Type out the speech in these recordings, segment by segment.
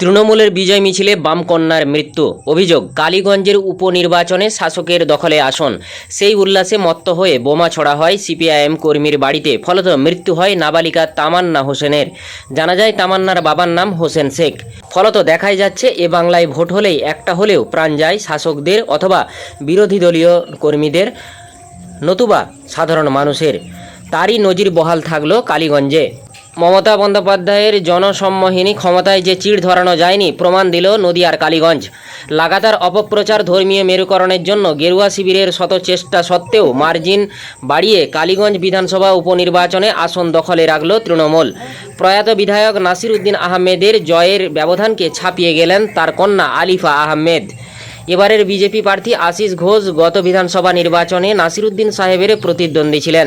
তৃণমূলের বিজয় মিছিলে বামকন্যার মৃত্যু। অভিযোগ, কালীগঞ্জের উপনির্বাচনে শাসকের দখলে আসন। সেই উল্লাসে মত্ত হয়ে বোমা ছড়া হয় সিপিআইএম কর্মীর বাড়িতে। ফলত মৃত্যু হয় নাবালিকা তামান্না হোসেনের। জানা যায় তামান্নার বাবার নাম হোসেন শেখ। ফলত দেখাই যাচ্ছে, এ বাংলায় ভোট হলেই একটা হলেও প্রাণ যায় শাসকদের অথবা বিরোধী দলীয় কর্মীদের। নতুবা সাধারণ মানুষের। তারই নজির বহাল থাকল কালীগঞ্জে। মমতা বন্দ্যোপাধ্যায়ের জনসম্মোহিনী ক্ষমতায় যে চিড় ধরানো যায়নি, প্রমাণ দিল নদিয়ার কালীগঞ্জ। লাগাতার অপপ্রচার ধর্মীয় মেরুকরণের জন্য গেরুয়া শিবিরের শত চেষ্টা সত্ত্বেও মার্জিন বাড়িয়ে কালীগঞ্জ বিধানসভা উপনির্বাচনে আসন দখলে রাখল তৃণমূল। প্রয়াত বিধায়ক নাসির উদ্দিন আহমেদের জয়ের ব্যবধানকে ছাপিয়ে গেলেন তার কন্যা আলিফা আহমেদ। এবারের বিজেপি প্রার্থী আশিস ঘোষ গত বিধানসভা নির্বাচনে নাসিরুদ্দিন সাহেবের প্রতিদ্বন্দ্বী ছিলেন।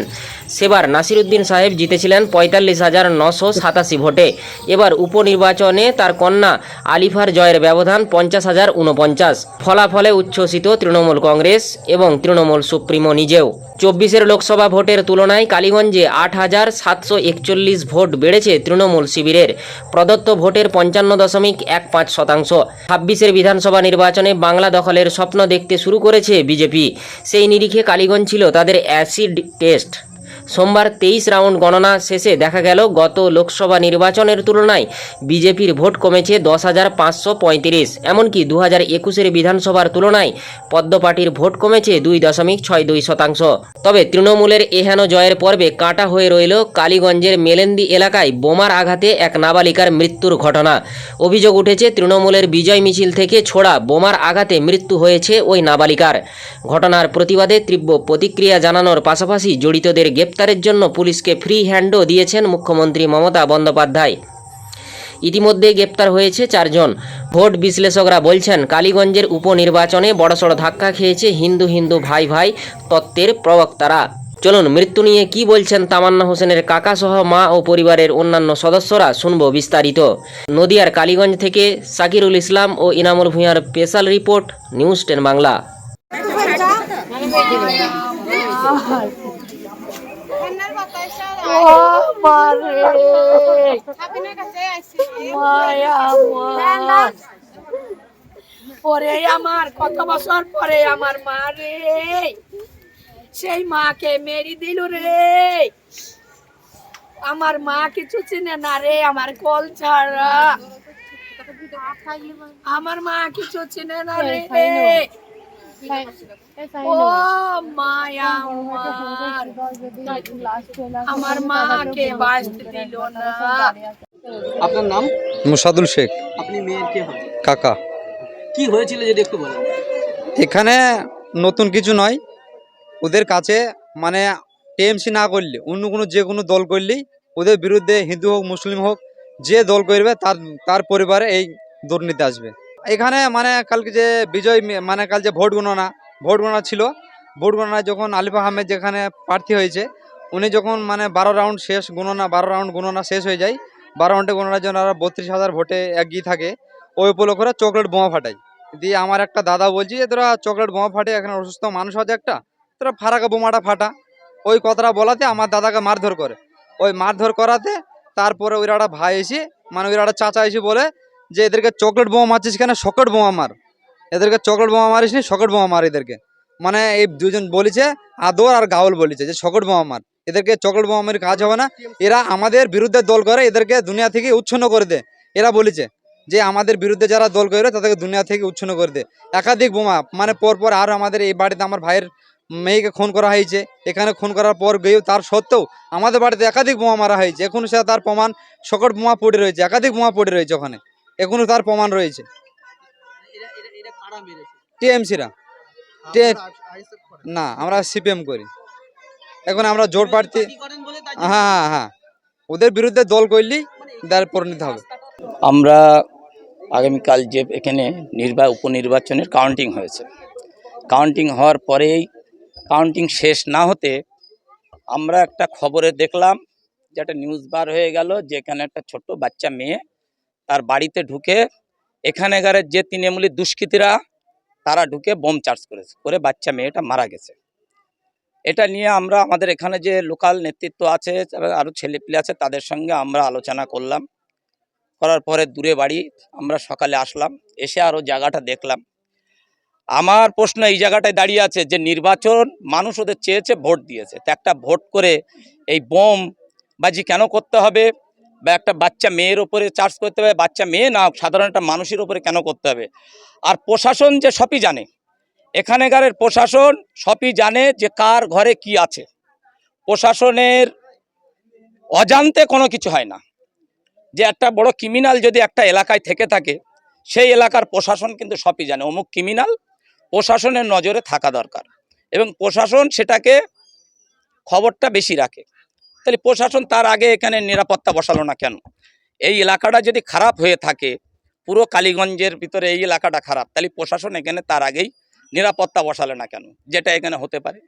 সেবার নাসিরুদ্দিন সাহেব জিতেছিলেন পঁয়তাল্লিশ হাজার নশো সাতাশি ভোটে। এবার উপনির্বাচনে তার কন্যা আলিফার জয়ের ব্যবধান পঞ্চাশ হাজার উনপঞ্চাশ ফলাফলে উচ্ছ্বসিত তৃণমূল কংগ্রেস এবং তৃণমূল সুপ্রিমো নিজেও। চব্বিশের লোকসভা ভোটের তুলনায় কালীগঞ্জে আট হাজার সাতশো একচল্লিশ ভোট বেড়েছে তৃণমূল শিবিরের। প্রদত্ত ভোটের পঞ্চান্ন দশমিক এক পাঁচ শতাংশ। ছাব্বিশের বিধানসভা নির্বাচনে বাংলা দখলের স্বপ্ন দেখতে শুরু করেছে বিজেপি। সেই নিরিখে কালীগঞ্জ ছিল তাদের অ্যাসিড টেস্ট। সোমবার তেইশ রাউন্ড গণনা শেষে দেখা গেল, গত লোকসভা নির্বাচনের তুলনায় বিজেপির ভোট কমেছে দশ হাজার পাঁচশো পঁয়ত্রিশ। এমনকি দু হাজার একুশের বিধানসভার তুলনায় পদ্ম পার্টির ভোট কমেছে দুই দশমিক ছয় দুই শতাংশ। তবে তৃণমূলের এহেন জয়ের পর্বে কাটা হয়ে রইল কালীগঞ্জের মেলেন্দি এলাকায় বোমার আঘাতে এক নাবালিকার মৃত্যুর ঘটনা। অভিযোগ উঠেছে, তৃণমূলের বিজয় মিছিল থেকে ছোড়া বোমার আঘাতে মৃত্যু হয়েছে ওই নাবালিকার। ঘটনার প্রতিবাদে তীব্র প্রতিক্রিয়া জানানোর পাশাপাশি জড়িতদের গ্রেপ্তারের জন্য পুলিশকে ফ্রি হ্যান্ডও দিয়েছেন মুখ্যমন্ত্রী মমতা বন্দ্যোপাধ্যায়। ইতিমধ্যে গ্রেপ্তার হয়েছে চারজন। ভোট বিশ্লেষকরা বলছেন, কালীগঞ্জের উপনির্বাচনে বড়সড় ধাক্কা খেয়েছে হিন্দু হিন্দু ভাই ভাই তত্ত্বের প্রবক্তারা। চলুন, মৃত্যু নিয়ে কি বলছেন তামান্না হোসেনের কাকা সহ মা ও পরিবারের অন্যান্য সদস্যরা শুনব বিস্তারিত। নদিয়ার কালীগঞ্জ থেকে সাকিরুল ইসলাম ও Inamul ভূঁইয়ার special report, news ten Bangla. পরে আমার কত বছর পরে আমার মা রে সেই মাকে মেরি দিল রে আমার মা কিছু চিনে না রে আমার কল ছাড়া আমার মা কিছু চিনে না রে ও মায়া আমার। আমার মাকে বাঁচতে দিল না। আপনার নাম? মুসাদুল শেখ। আপনি মেয়ের কে হন? কাকা। কি হয়েছিল যদি একটু বলেন? এখানে নতুন কিছু নয়। ওদের কাছে মানে টিএমসি না করলে অন্য কোনো যে কোনো দল করলেই ওদের বিরুদ্ধে হিন্দু হোক মুসলিম হোক যে দল করবে তার তার পরিবারে এই দুর্নীতি আসবে। এখানে মানে কালকে যে বিজয় মানে কাল যে ভোট গণনা ভোট গণনা ছিল। ভোট গণনায় যখন আলিফ আহমেদ যেখানে প্রার্থী হয়েছে, উনি যখন মানে বারো রাউন্ড শেষ গণনা, বারো রাউন্ড গণনা শেষ হয়ে যায়, বারো রাউন্ডে গণনার জন্য ওরা বত্রিশ হাজার ভোটে এগিয়ে থাকে। ওই উপলক্ষে চকলেট বোমা ফাটাই। দিয়ে আমার একটা দাদা বলছি যে, তোরা চকলেট বোমা ফাটে, এখানে অসুস্থ মানুষ আছে একটা, তোরা ফারাকা বোমাটা ফাটা। ওই কথাটা বলাতে আমার দাদাকে মারধর করে। ওই মারধর করাতে তারপরে ওই একটা ভাই এসে মানে ওই একটা চাচা এসে বলে যে, এদেরকে চকলেট বোমা মারছিস কেন? সকেট বোমা মার। এদেরকে চকলেট বোমা মারিস নি সকেট বোমা মার এদেরকে। মানে এই দুজন বলেছে, আদর আর গাউল বলেছে যে শকট বোমা মার। এদেরকে চকলেট বোমা মেরে কাজ হবে না। এরা আমাদের বিরুদ্ধে দল করে, এদেরকে দুনিয়া থেকে উচ্ছন্ন করে দে। এরা বলেছে যে আমাদের বিরুদ্ধে যারা দল করে, তাদেরকে দুনিয়া থেকে উচ্ছন্ন করে দে। একাধিক বোমা মানে পর পর আর আমাদের এই বাড়িতে আমার ভাইয়ের মেয়েকে খুন করা হয়েছে। এখানে খুন করার পর গিয়েও তার সত্ত্বেও আমাদের বাড়িতে একাধিক বোমা মারা হয়েছে। এখন সে তার প্রমাণ সকট বোমা পড়ে রয়েছে, একাধিক বোমা পড়ে রয়েছে ওখানে। এখনও তার প্রমাণ রয়েছে। টিএমসিরা। টে- না আমরা সিপিএম করি। এখন আমরা জোর প্রার্থী হ্যাঁ হ্যাঁ হ্যাঁ। ওদের বিরুদ্ধে দল করলেই তার পরিণত হবে। আমরা আগামীকাল যে এখানে নির্বা উপনির্বাচনের কাউন্টিং হয়েছে। কাউন্টিং হওয়ার পরেই কাউন্টিং শেষ না হতে আমরা একটা খবরে দেখলাম যে একটা নিউজ বার হয়ে গেল যে এখানে একটা ছোট্ট বাচ্চা মেয়ে তার বাড়িতে ঢুকে এখানেকারের যে তৃণমূলী দুষ্কৃতীরা, তারা ঢুকে বোম চার্জ করেছে, করে বাচ্চা মেয়েটা মারা গেছে। এটা নিয়ে আমরা আমাদের এখানে যে লোকাল নেতৃত্ব আছে আরও ছেলেপিলে আছে, তাদের সঙ্গে আমরা আলোচনা করলাম। করার পরে দূরে বাড়ি আমরা সকালে আসলাম, এসে আরও জায়গাটা দেখলাম। আমার প্রশ্ন এই জায়গাটায় দাঁড়িয়ে আছে যে নির্বাচন মানুষ ওদের চেয়েছে, ভোট দিয়েছে। তো একটা ভোট করে এই বোম বাজি কেন করতে হবে? বা একটা বাচ্চা মেয়ের ওপরে চার্জ করতে হবে, বাচ্চা মেয়ে না, সাধারণ একটা মানুষের ওপরে কেন করতে হবে? আর প্রশাসন যে সবই জানে, এখানেকারের প্রশাসন সবই জানে যে কার ঘরে কি আছে। প্রশাসনের অজান্তে কোনো কিছু হয় না। যে একটা বড় ক্রিমিনাল যদি একটা এলাকায় থেকে থাকে, সেই এলাকার প্রশাসন কিন্তু সবই জানে। অমুক ক্রিমিনাল প্রশাসনের নজরে থাকা দরকার এবং প্রশাসন সেটাকে খবরটা বেশি রাখে। তাহলে প্রশাসন তার আগে এখানে নিরাপত্তা বসালো না কেন? এই এলাকাটা যদি খারাপ হয়ে থাকে, পুরো কালীগঞ্জের ভিতরে এই এলাকাটা খারাপ, তাহলে প্রশাসন এখানে তার আগেই নিরাপত্তা বসালে না কেন? যেটা এখানে হতে পারে।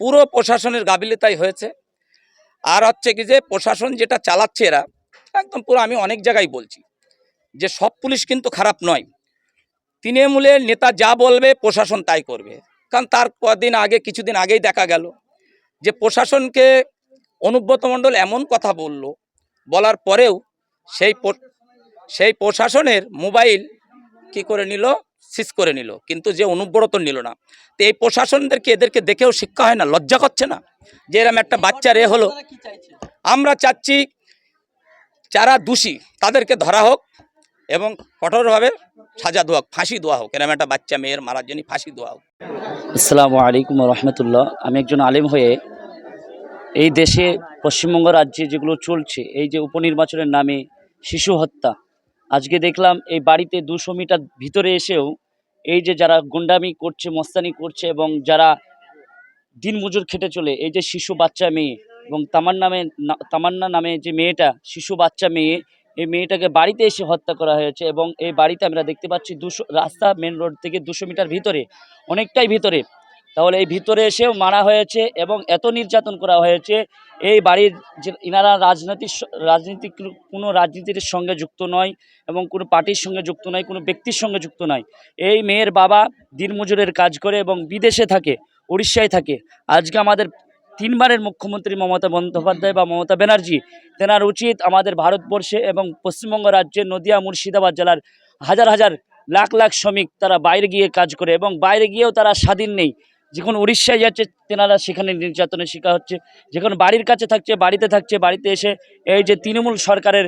পুরো প্রশাসনের গাবিলিতাই হয়েছে। আর হচ্ছে কি যে প্রশাসন যেটা চালাচ্ছে এরা, একদম পুরো আমি অনেক জায়গায় বলছি, যে সব পুলিশ কিন্তু খারাপ নয়। তৃণমূলের নেতা যা বলবে প্রশাসন তাই করবে। কারণ তার কদিন আগে, কিছুদিন আগেই দেখা গেল যে প্রশাসনকে অনুব্রত মণ্ডল এমন কথা বলল। বলার পরেও সেই সেই প্রশাসনের মোবাইল কি করে নিল? সিজ করে নিল। কিন্তু যে অনুব্রত নিল না। তো এই প্রশাসনদেরকে এদেরকে দেখেও শিক্ষা হয় না লজ্জা করছে না যে এরম একটা বাচ্চা রে হলো। আমরা চাচ্ছি যারা দোষী তাদেরকে ধরা হোক এবং কঠোরভাবে সাজা দেওয়া হোক ফাঁসি দেওয়া হোক। এরম একটা বাচ্চা মেয়ের মারার জন্য ফাঁসি দেওয়া হোক। আসসালামু আলাইকুম রহমতুল্লাহ। আমি একজন আলিম হয়ে এই দেশে পশ্চিমবঙ্গ রাজ্যে যেগুলো চলছে, এই যে উপনির্বাচনের নামে শিশু হত্যা। আজকে দেখলাম এই বাড়িতে দুশো মিটার ভিতরে এসেও এই যে যারা গুন্ডামি করছে, মস্তানি করছে এবং যারা দিনমজুর খেটে চলে, এই যে শিশু বাচ্চা মেয়ে এবং তামার নামে তামান্না নামে যে মেয়েটা, শিশু বাচ্চা মেয়ে, এই মেয়েটাকে বাড়িতে এসে হত্যা করা হয়েছে এবং এই বাড়িতে আমরা দেখতে পাচ্ছি দুশো, রাস্তা মেন রোড থেকে দুশো মিটার ভিতরে, অনেকটাই ভিতরে। তাহলে এই ভিতরে এসেও মারা হয়েছে এবং এত নির্যাতন করা হয়েছে। এই বাড়ির যে ইনারা রাজনৈতিক রাজনীতিক কোনো রাজনীতির সঙ্গে যুক্ত নয় এবং কোনো পার্টির সঙ্গে যুক্ত নয়, কোনো ব্যক্তির সঙ্গে যুক্ত নয়। এই মেয়ের বাবা দিনমজুরের কাজ করে এবং বিদেশে থাকে, উড়িষ্যায় থাকে। আজকে আমাদের তিনবারের মুখ্যমন্ত্রী মমতা বন্দ্যোপাধ্যায় বা মমতা ব্যানার্জি, তেনার উচিত আমাদের ভারতবর্ষে এবং পশ্চিমবঙ্গ রাজ্যে নদিয়া, মুর্শিদাবাদ জেলার হাজার হাজার লাখ লাখ শ্রমিক তারা বাইরে গিয়ে কাজ করে এবং বাইরে গিয়েও তারা স্বাধীন নেই। যখন উড়িষ্যায় যাচ্ছে, তেনারা সেখানে নির্যাতনের শিকার হচ্ছে। যখন বাড়ির কাছে থাকছে, বাড়িতে থাকছে, বাড়িতে এসে এই যে তৃণমূল সরকারের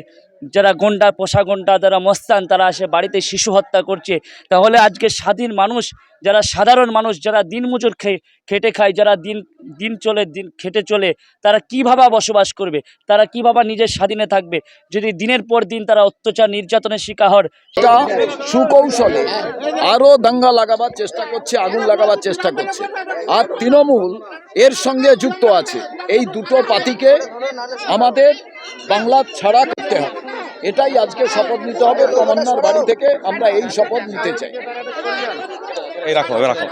যারা গন্ডা, পোষা গন্ডা, যারা মস্তান, তারা এসে বাড়িতে শিশু হত্যা করছে। তাহলে আজকে স্বাধীন মানুষ, যারা সাধারণ মানুষ, যারা দিনমজুর খেয়ে খেটে খায়, যারা দিন দিন চলে, দিন খেটে চলে, তারা কীভাবে বসবাস করবে? তারা কীভাবে নিজের স্বাধীনে থাকবে? যদি দিনের পর দিন তারা অত্যাচার, নির্যাতনের শিকার হর সুকৌশলে আরও দাঙ্গা লাগাবার চেষ্টা করছে, আগুন লাগাবার চেষ্টা করছে। আর তৃণমূল এর সঙ্গে যুক্ত আছে। এই দুটো পাতিকে আমাদের বাংলা ছাড়া করতে হবে। এটাই আজকে শপথ নিতে হবে, তমন্নার বাড়ি থেকে আমরা এই শপথ নিতে চাই। রাখো রাখো।